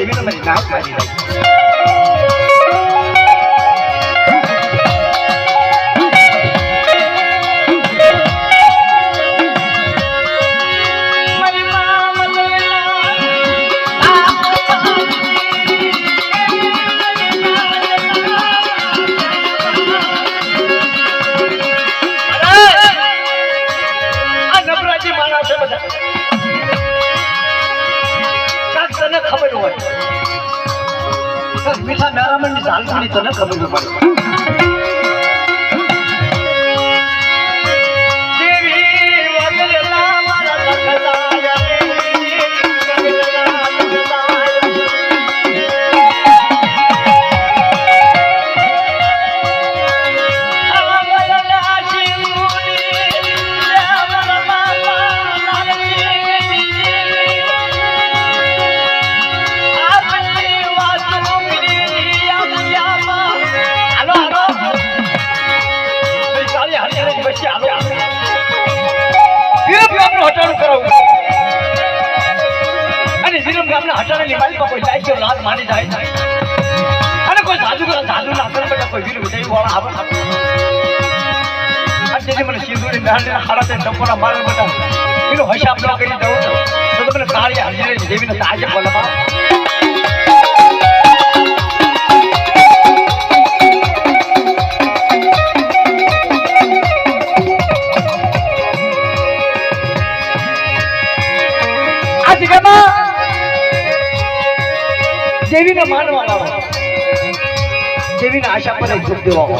દેવીને મારી નાક મારી નાખી આ નવરાજી હોય. મીઠા નારામણની ની તને ખબર ન પડે. તેથી મને સિંદૂરી નાળને હાડા તે ટપોરા મારે બધા એનો હિસાબ ન કરી દઉં તો તમને કાળી હાજરી દેવીને તાજે દેવીને આશા પર ઇજ્જત ધૂપ દેવા આવો.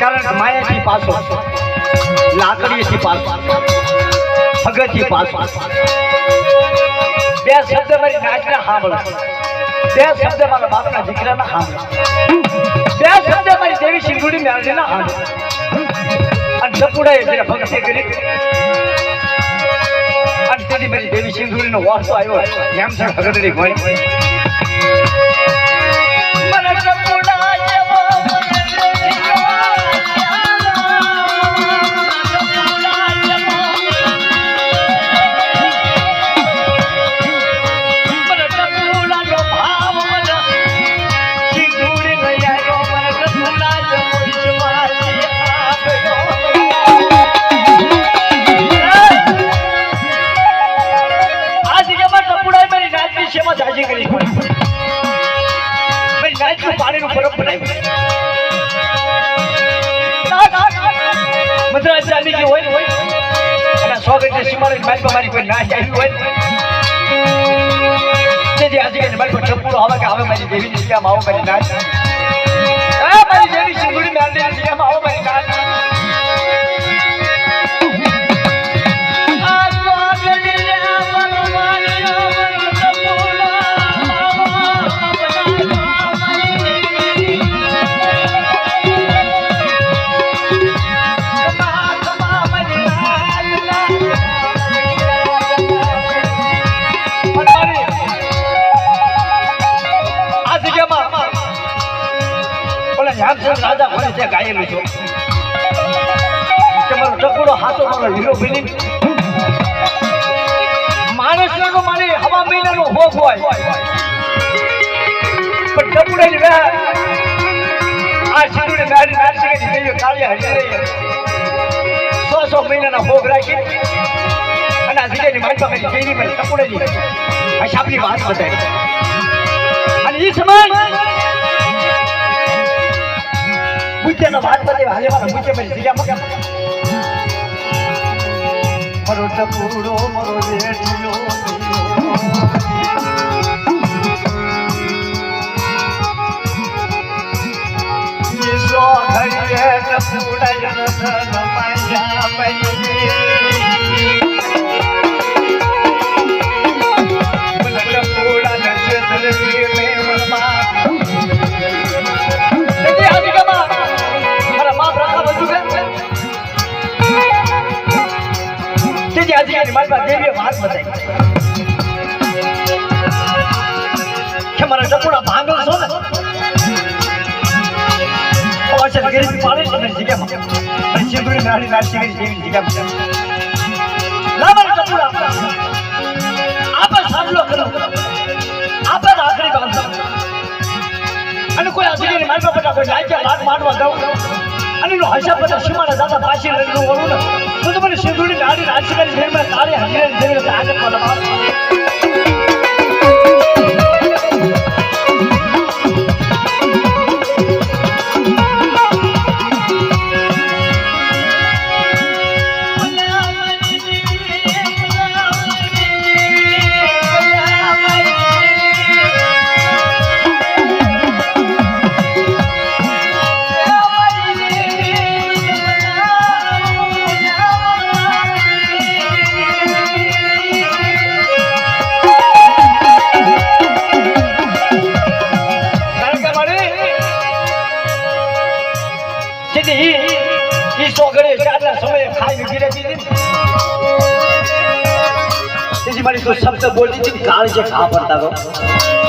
કારણ કે માયાથી પાછો લાકડીથી પાછો, ભગતથી પાછો. બે શબ્દ મારી નાચના સાંભળો. બે શબ્દ મારા બાપના દીકરાના સાંભળો. બે શબ્દ મારી દેવી સિંધુડી મેળવીના સાંભળો. અને ટપુડાએ જરા ભક્તિ કરી સિંધુડીનો વારસો આવ્યો. એમ છે ભગતની હોય સીમાડે મારી મારી તેથી આજે મારી પર ટપુડો મારી દેવીની જગ્યામાં મારી મારી દેવી મારી છે ગાયેલું છે. તમારો મારો હાથો મારો હીરો બની. માણસ નો માને હવા મહિનાનો ભોગ હોય. પણ ટકુડાની વે આ સિંધુને ગાડી નાસી ગઈ દેવીઓ કાળી હરી રહી સો સો મહિનાના ભોગ રાખી. અને આ જગ્યાની મારી પાસે પણ મારી ટકુડાની આ સાપની વાત બતાવી. અને એ સમય વાત બતાવી હાલે મારા મારી જગ્યામાં મારો ટપુડો, મારો રેડિયો ઘડીએ ટપુડા રતન માયા પૈયે મારી પાસે દેવીએ વાત બતાવી. કે મારા ટપુડા ભાંગલ છો ને? અવાજ ગરીબ પાડે છે મારી જગ્યામાં. અને સિંદૂરી નાળી નાચી કરી દેવી જગ્યામાં. લા મારા પૂરા આપણે સામલો કરો આપણે રાખડી બાંધો. અને કોઈ અધિકારી મારવા પટા કોઈ રાજ્ય અને એનો હસા બધા સીમાના દાદા પાછી લઈને ઓળું ને. તો તમને સિંધુની નાડી રાજકારી જેમ મારી તું શબ્દ બોલતી હતી કાળ જે ખા પડતા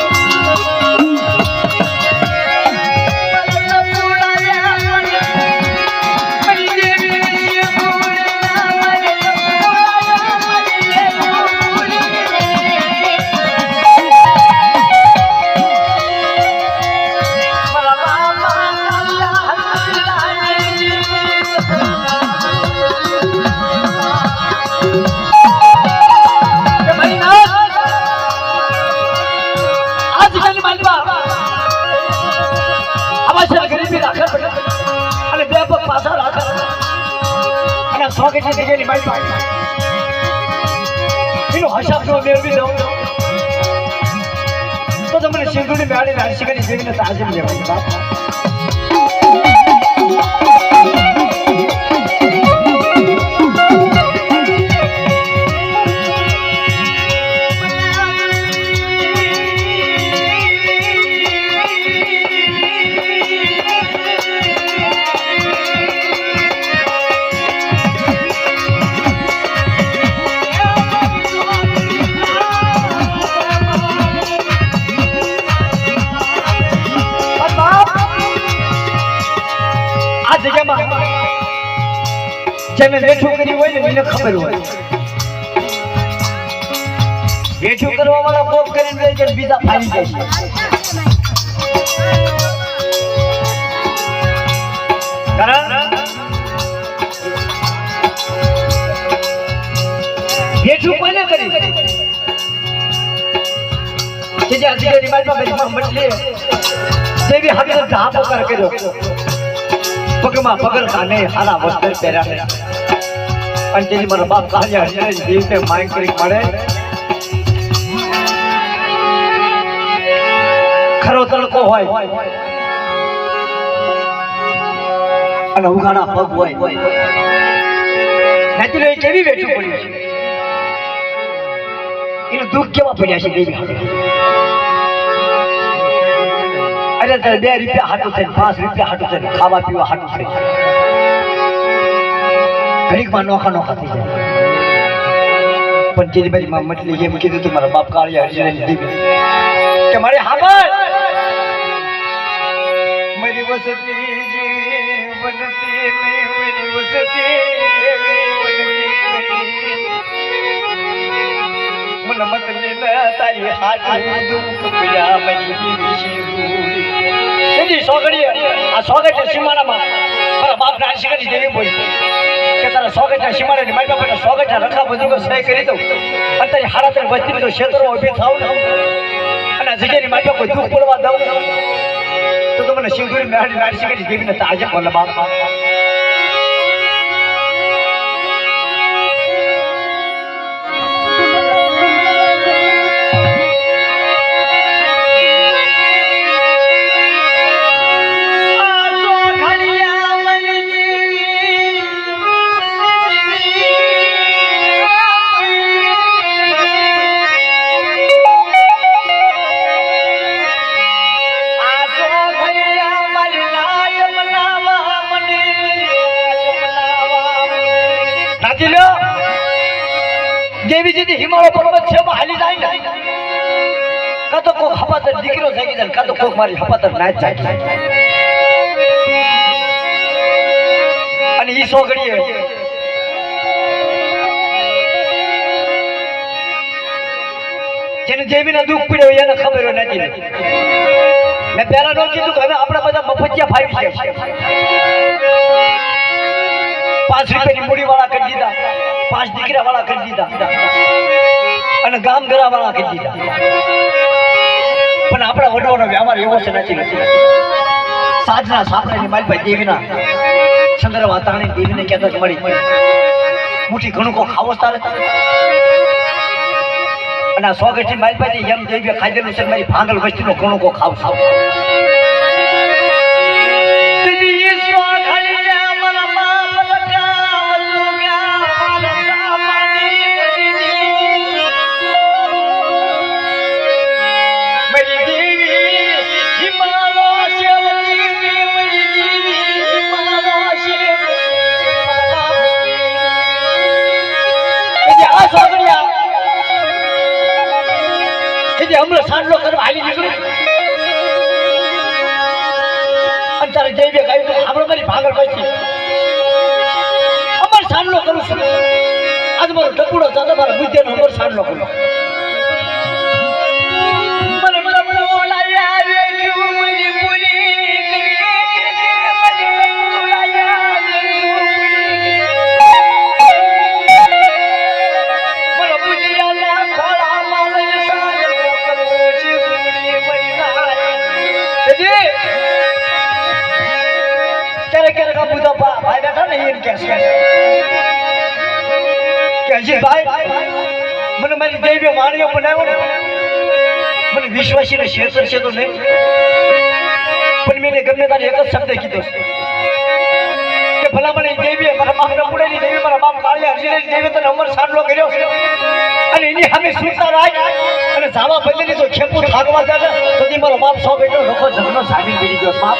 અને સ્વાગતની જગ્યાની માલિકા એનો હસાબ જો મેળવી દઉં. તો તમને સિંધુની મેળી નારસિકાની જેવીને તાજીમ લેવાની બાપ જગ્યામાં જેને વેઠું કર્યું હોય ને, એને ખબર હોય. વેઠું કરવા વાળા કોપ કરીને જાય છે ને બીજા ફાડી જાય છે. કારણ? વેઠું કોને કર્યું? કે જે અધિકારી મારી પાસે મટલી દેવી હાથે ધાપ કર કર્યો. પગમાં પગર નહીં હારા વસ્ત્ર પહેર્યા અને તેની મારા બાપ કાલ્યા હજાર દિવસે માંગ કરી મળે. ખરો તડકો હોય. અને ઉઘાડા પગ હોય. નથી કેવી બેઠું પડ્યું એનું દુઃખ કેવા પડ્યા છે દેવી અરે તારે બે રૂપિયા હાટું થઈને પાંચ રૂપિયા હાટું થઈને ખાવા પીવા હાટું થઈને ઘડીકમાં નોખા નોખા થઈ જાય. પણ જેની બાજુ માં મટલી એમ કીધું તું, મારા બાપ કાળિયા હરિજન દીકરી કે મારે હાબર મારી વસતી જીવનતી મેં વસતી તારી હાથ દુઃખ પીડા મરી જીવી શિવડી સોગડી આ સોગટ સીમાડામાં મારા બાપ ના શિકારી દેવી બોલી કે તારા સોગટ સીમાડે ની મારી બાપા સોગટ કરી દઉં. અને તારી હારા વસ્તી તો ક્ષેત્રો ઊભી થાવ અને જગ્યાની મારી પડવા દઉં. તો તમને શિવગુરી મેહાડી નારી શિકારી દેવીને તાજે બોલે બાપ. નાચી લ્યો. દેવી જીની હિમાલય પર્વત છે હાલી જાય ને. કાં તો કોક હપાતર દીકરો જાગી જાય કાં તો કોક મારી હપાતર નાચ જાગી અને ઈ સોગડીએ. જેને જેવીને દુઃખ પડ્યો એને ખબર નથી મેં પહેલા નો કીધું કે હવે આપણે બધા મફતિયા ફાવી છે. પાંચ રૂપિયાની મૂડી વાળા કરી દીધા, પાંચ દીકરા વાળા કરી દીધા, અને ગામ ઘરા વાળા કરી દીધા. પણ આપણા વડવાનો વ્યવહાર એવો છે નથી નથી સાજના સાપડાની માલભાઈ દેવીના ચંદ્ર વાતાવરણ દેવીને ક્યાંક મળી. મુઠી ઘણું કો ખાવો તારે. અને આ માલભાઈ એમ દેવીએ ખાધેલું છે મારી ભાંગલ વસ્તીનો ઘણું કો ખાવ ખાવ. બોલાવ્યા મને બુદ્ધિયાના ખોળામાં લઈને સાંડલો કરવો છે બોલી મરી નાય ક્યારેક ક્યારેક આ બુધા ભાઈ બેઠા ને એમ છે કે હજી ભાઈ મને મારી દેવીએ માણ્યો બનાવ્યો ને મને વિશ્વાસીને શેતર છે તો નહીં. પણ મેં ગમે તારે એક જ શબ્દ કીધો કે ભલા મને દેવીએ મારા બાપ નપુડેની દેવી, મારા બાપ કાળિયા હરજીની દેવી તને અમર સાડલો કર્યો અને એની સામે સુરતા રાખ. અને જાવા બદલી તો ખેપુ થાકવા જાય તો તે મારો બાપ સો બેટો લોકો જન્મ સાબિત કરી ગયો બાપ.